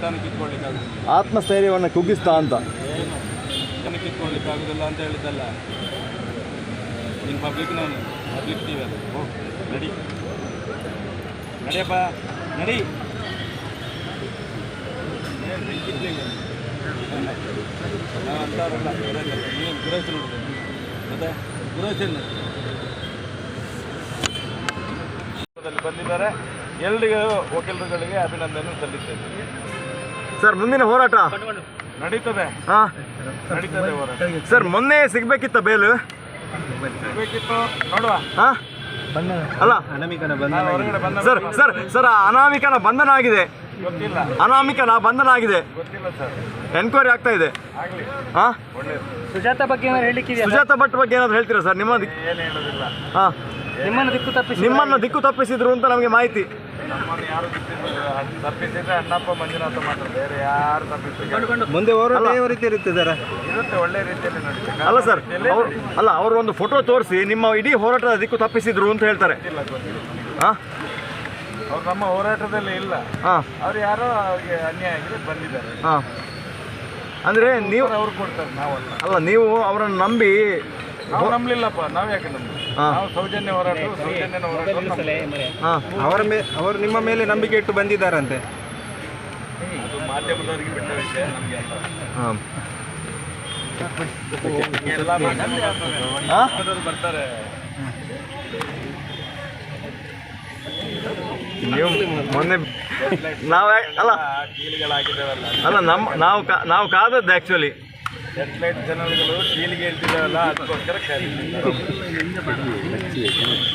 ಎಂತಾನು ಕಿತ್ಕೊಳ್ಳಿಕ್ಕಾಗುದು ಆತ್ಮಸ್ಥೈರ್ಯವನ್ನು ಕುಗ್ಗಿಸ್ತಾ ಅಂತ. ಏನು? ಕಿತ್ಕೊಳ್ಳಿಕ್ಕಾಗುದಿಲ್ಲ ಅಂತ ಹೇಳಿದ್ದಲ್ಲ. ನೀನು ಪಬ್ಲಿಕ್ ನಾನು ಪಬ್ಲಿಕ್ ಟಿವಿ ಅದು ಹೋಗಿ ನಡಿ. ನಡಿಯಪ್ಪ ನಡಿ ಏನು ಬೆಂಕಿತ್ಲಿಲ್ಲ ನಾವು ಅಂತಾರಲ್ಲ ಗುರುತಿಲ್ಲ ನೀನು ಗುರುತು ನೋಡಿದೆ ಮತ್ತೆ ಬಂದಿದ್ದಾರೆ. ಎಲ್ರಿಗೂ ವಕೀಲರುಗಳಿಗೆ ಅಭಿನಂದನೆ ಸಲ್ಲಿಸ್ತೇನೆ. ಸರ್ ಮುಂದಿನ ಹೋರಾಟ? ನಡೀತದೆ. ಹಾಂ. ನಡೀತದೆ ಹೋರಾಟ. ಸರ್ ಮೊನ್ನೆ ಸಿಗ್ಬೇಕಿತ್ತ ಬೇಲು? ಸಿಗ್ಬೇಕಿತ್ತು. ನೋಡುವ. ಹಾಂ. ಅಲ್ಲ. ಸರ್ ಸರ್ ಸರ್ ಆ ಅನಾಮಿಕನ ಬಂಧನ ಆಗಿದೆ. ಗೊತ್ತಿಲ್ಲ. ಅನಾಮಿಕನ ಬಂಧನ ಆಗಿದೆ. ಗೊತ್ತಿಲ್ಲ ಸರ್. ಎನ್ಕ್ವೈರಿ ಆಗ್ತಾ ಇದೆ. ಹಾಂ. ಸುಜಾತ ಬಗ್ಗೆ ಏನಾದ್ರು ಹೇಳಿಕ್ಕಿದೆಯಾ? ಸುಜಾತ ಭಟ್ ಬಗ್ಗೆ ಏನಾದ್ರು ಹೇಳ್ತೀರಾ ಸರ್? ನಿಮ್ಮ ದಿಕ್ ಏನು ಹೇಳೋದಿಲ್ಲ. ಹಾಂ. ನಿಮ್ಮನ್ನು ದಿಕ್ಕು ತಪ್ಪಿಸಿ ನಿಮ್ಮನ್ನು ದಿಕ್ಕು ತಪ್ಪಿಸಿದ್ರು ಅಂತ ನಮಗೆ ಮಾಹಿತಿ. ನಮ್ಮನ್ನು ಯಾರು ತಪ್ಪಿಸಿದ್ರು ಅಣ್ಣಪ್ಪ ಮಂಜುನಾಥ ಮಾತ್ರ. ಬೇರೆ ಯಾರು ತಪ್ಪಿಸಿದ್ರು ಮುಂದೆ ಹೋರಾಟ ಯಾವ ರೀತಿ ಇರುತ್ತೆ ಸರ್ ಇರುತ್ತೆ ಒಳ್ಳೆ ರೀತಿಯಲ್ಲಿ ನಡೀತದೆ. ಅಲ್ಲ ಸರ್ ಅಲ್ಲ ಅವರು ಒಂದು ಫೋಟೋ ತೋರಿಸಿ ನಿಮ್ಮ ಇಡೀ ಹೋರಾಟ ದಿಕ್ಕು ತಪ್ಪಿಸಿದ್ರು ಅಂತ ಹೇಳ್ತಾರೆ. ಹಾಂ ಅವ್ರು ನಮ್ಮ ಹೋರಾಟದಲ್ಲಿ ಇಲ್ಲ. ಹಾಂ ಅವ್ರು ಯಾರೋ ಅವ್ರಿಗೆ ಅನ್ಯಾಯ ಆಗಿದೆ ಬಂದಿದ್ದಾರೆ. ಹಾಂ ಅಂದರೆ ನೀವು ಅವ್ರು ಕೊಡ್ತಾರೆ ನಾವಲ್ಲ. ಅಲ್ಲ ನೀವು ಅವರನ್ನು ನಂಬಿ ನಾವು ನಂಬಲಿಲ್ಲಪ್ಪ ನಾವು ಯಾಕೆ. ನಾವು ಸೌಜನ್ಯ ಹೋರಾಟ ಸೌಜನ್ಯನ ಹೋರಾಟ ಹಾಂ ಅವರ ಮೇ ಅವರು ನಿಮ್ಮ ಮೇಲೆ ನಂಬಿಕೆ ಇಟ್ಟು ಬಂದಿದ್ದಾರಂತೆ. ಅದು ಮಾಧ್ಯಮದವರಿಗೆ ಬಿಟ್ಟ ವಿಷಯ ನಮಗೆ ಅಲ್ಲ. ಹಾಂ. ಎಲ್ಲ ಮಾಧ್ಯಮದವ್ರು ಬರ್ತಾರೆ. ನೀವು ಮೊನ್ನೆ ನಾವು ಅಲ್ಲ. ಅಲ್ಲ ನಮ್ಮ ನಾವು ಕಾ ನಾವು ಕಾದದ್ದು ಆ್ಯಕ್ಚುಲಿ ಸೆಟ್ಲೈಟ್ ಚಾನಲ್ಗಳು ಟೀಲಿಗೆ ಹೇಳ್ತಿದ್ದಾವಲ್ಲ ಅದಕ್ಕೋಸ್ಕರ ಕರೀತಿದ್ದಾರೆ